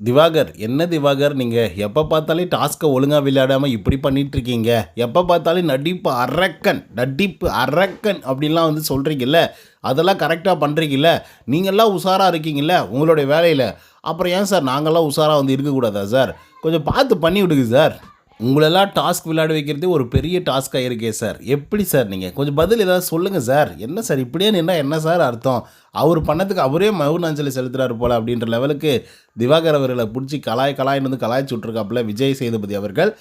திவாகர் என்ன திவாகர்? நீங்கள் எப்போ பார்த்தாலும் டாஸ்க்கை ஒழுங்காக விளையாடாமல் இப்படி பண்ணிகிட்ருக்கீங்க இருக்கீங்க எப்போ பார்த்தாலும் நடிப்பு அரக்கன் நடிப்பு அரக்கன் அப்படின்லாம் வந்து சொல்கிறீங்கல்ல அதெல்லாம் கரெக்டாக பண்ணுறீங்கல்ல நீங்கள்லாம் உஷாராக இருக்கீங்கல்ல உங்களுடைய வேலையில்? அப்புறம் ஏன் சார் நாங்கள்லாம் உஷாராக வந்து இருக்கக்கூடாதா சார்? கொஞ்சம் பார்த்து பண்ணி விடுங்க சார். உங்களெல்லாம் டாஸ்க் விளையாட வைக்கிறதே ஒரு பெரிய டாஸ்க்காக இருக்கே சார் எப்படி சார் நீங்கள் கொஞ்சம் பதில் ஏதாவது சொல்லுங்கள் சார் என்ன சார் இப்படியே நின்னா என்ன சார் அர்த்தம்? அவர் பண்ணதுக்கு அவரே மௌன அஞ்சலி செலுத்துறாரு போல் அப்படின்ற லெவலுக்கு திவாகர் அவர்களை பிடிச்சி கலாய் கலாய்னு வந்து கலாய்ச்சி விட்ருக்காப்புல விஜய் சேதுபதி அவர்கள்.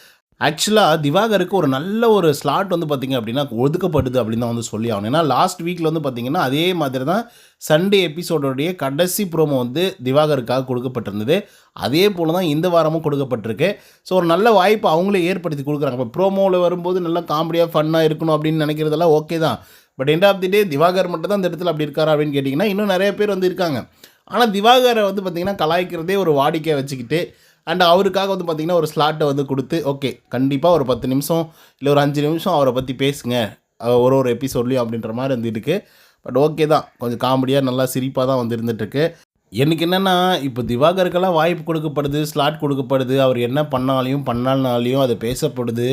ஆக்சுவலாக திவாகருக்கு ஒரு நல்ல ஒரு ஸ்லாட் வந்து பார்த்திங்க அப்படின்னா ஒதுக்கப்படுது அப்படின்னு தான் வந்து சொல்லி ஆகணும். ஏன்னா லாஸ்ட் வீக்கில் வந்து பார்த்திங்கன்னா அதே மாதிரி தான் சண்டே எபிசோடோடைய கடைசி ப்ரோமோ வந்து திவாகருக்காக கொடுக்கப்பட்டிருந்தது. அதே போல் தான் இந்த வாரமும் கொடுக்கப்பட்டிருக்கு. ஸோ ஒரு நல்ல வாய்ப்பு அவங்களே ஏற்படுத்தி கொடுக்குறாங்க. இப்போ ப்ரோமோவில் வரும்போது நல்லா காமெடியாக ஃபன்னாக இருக்கணும் அப்படின்னு நினைக்கிறதெல்லாம் ஓகே தான். But end of the day Diwakar மட்டும் தான் இந்த இடத்துல அப்படி இருக்காரா அப்படின்னு கேட்டிங்கன்னா இன்னும் நிறைய பேர் வந்து இருக்காங்க. ஆனால் திவாகரை வந்து பார்த்திங்கன்னா கலாய்க்கிறதே ஒரு வாடிக்கையை வச்சுக்கிட்டு அண்ட் அவருக்காக வந்து பார்த்திங்கன்னா ஒரு ஸ்லாட்டை வந்து கொடுத்து ஓகே கண்டிப்பாக ஒரு பத்து நிமிஷம் இல்லை ஒரு அஞ்சு நிமிஷம் அவரை பற்றி பேசுங்க. ஒரு ஒரு எபிசோட்லேயும் அப்படின்ற மாதிரி வந்து பட் ஓகே தான். கொஞ்சம் காமெடியாக நல்லா சிரிப்பாக தான் வந்து இருந்துகிட்ருக்கு எனக்கு என்னென்னா இப்போ திவாகருக்கெல்லாம் வாய்ப்பு கொடுக்கப்படுது ஸ்லாட் கொடுக்கப்படுது அவர் என்ன பண்ணாலையும் பண்ணாலனாலையும் அது பேசப்படுது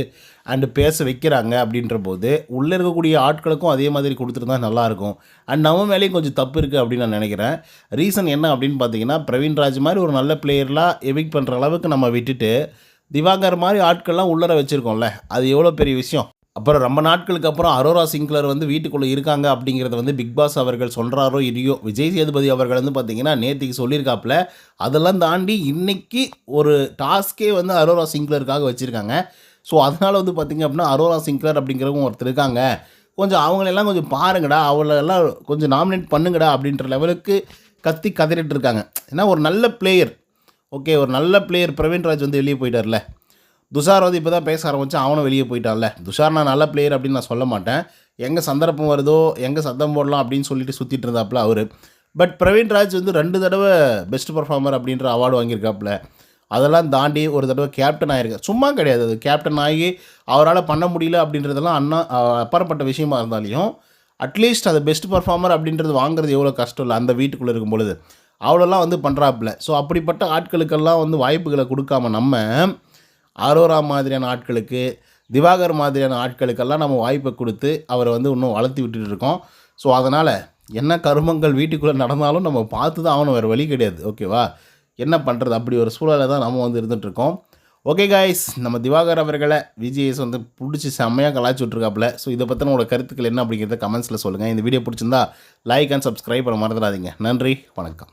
அண்டு பேச வைக்கிறாங்க அப்படின்ற போது உள்ளே இருக்கக்கூடிய ஆட்களுக்கும் அதே மாதிரி கொடுத்துருந்தா நல்லாயிருக்கும். அண்ட் நம்ம மேலேயும் கொஞ்சம் தப்பு இருக்குது அப்படின்னு நான் நினைக்கிறேன். ரீசன் என்ன அப்படின்னு பார்த்தீங்கன்னா பிரவீன் ராஜ் மாதிரி ஒரு நல்ல பிளேயர்லாம் எவிக் பண்ணுற அளவுக்கு நம்ம விட்டுட்டு திவாகர் மாதிரி ஆட்கள்லாம் உள்ளர வச்சுருக்கோம்ல அது எவ்வளோ பெரிய விஷயம்? அப்புறம் ரொம்ப நாட்களுக்கு அப்புறம் அரோரா சிங்க்லர் வந்து வீட்டுக்குள்ளே இருக்காங்க அப்படிங்கிறத வந்து பிக் பாஸ் அவர்கள் சொல்கிறாரோ இல்லையோ விஜய் சேதுபதி அவர்கள் வந்து பார்த்திங்கன்னா நேற்றுக்கு சொல்லியிருக்காப்புல. அதெல்லாம் தாண்டி இன்றைக்கி ஒரு டாஸ்க்கே வந்து அரோரா சிங்க்லருக்காக வச்சுருக்காங்க. ஸோ அதனால் வந்து பார்த்திங்க அப்படின்னா அரோரா சிங்க்லர் அப்படிங்கிறவங்க ஒருத்தர் இருக்காங்க. கொஞ்சம் அவங்களெல்லாம் கொஞ்சம் பாருங்கடா அவங்களெல்லாம் கொஞ்சம் நாமினேட் பண்ணுங்கடா அப்படின்ற லெவலுக்கு கத்தி கதறிட்டு இருக்காங்க. ஏன்னா ஒரு நல்ல பிளேயர் ஓகே ஒரு நல்ல பிளேயர் பிரவீன்ராஜ் வந்து வெளியே போயிட்டார்ல. துஷார் வந்து இப்போ தான் பேச ஆரம்பித்தான் அவனும் வெளியே போயிட்டான்ல. துஷார் நான் நல்ல பிளேயர் அப்படின்னு நான் சொல்ல மாட்டேன். எங்கே சந்தர்ப்பம் வருதோ எங்கே சத்தம் போடலாம் அப்படின்னு சொல்லிட்டு சுற்றிட்டு இருந்தாப்புல அவர். பட் பிரவீன் ராஜ் வந்து ரெண்டு தடவை பெஸ்ட் பர்ஃபார்மர் அப்படின்ற அவார்டு வாங்கியிருக்காப்புல. அதெல்லாம் தாண்டி ஒரு தடவை கேப்டன் ஆகிருக்கார் சும்மா கிடையாது. அது கேப்டன் ஆகி அவரால் பண்ண முடியல அப்படின்றதெல்லாம் அண்ணா அப்பாற்பட்ட விஷயமா இருந்தாலையும் அட்லீஸ்ட் அது பெஸ்ட் பர்ஃபார்மர் அப்படின்றது வாங்குறது எவ்வளோ கஷ்டம் இல்லை அந்த வீட்டுக்குள்ளே இருக்கும் பொழுது அவ்வளோலாம் வந்து பண்ணுறாப்புல ஸோ அப்படிப்பட்ட ஆட்களுக்கெல்லாம் வந்து வாய்ப்புகளை கொடுக்காம நம்ம ஆரோரா மாதிரியான ஆட்களுக்கு திவாகர் மாதிரியான ஆட்களுக்கெல்லாம் நம்ம வாய்ப்பை கொடுத்து அவரை வந்து இன்னும் வளர்த்தி விட்டுட்டு இருக்கோம். ஸோ அதனால் என்ன கருமங்கள் வீட்டுக்குள்ளே நடந்தாலும் நம்ம பார்த்து தான் ஆகணும் வேறு வழி கிடையாது. ஓகேவா என்ன பண்ணுறது அப்படி ஒரு சூழலை தான் நம்ம வந்து இருந்துகிட்ருக்கோம் ஓகே காய்ஸ் நம்ம திவாகர் அவர்களை விஜிஎஸ் வந்து பிடிச்சி செம்மையாக கலாச்சி விட்ருக்காப்புல ஸோ இதை பற்றின உங்களோட கருத்துக்கள் என்ன அப்படிங்கிறத கமெண்ட்ஸில் சொல்லுங்கள் இந்த வீடியோ பிடிச்சிருந்தா லைக் அண்ட் சப்ஸ்கிரைப் பண்ண மறந்துடாதீங்க. நன்றி வணக்கம்.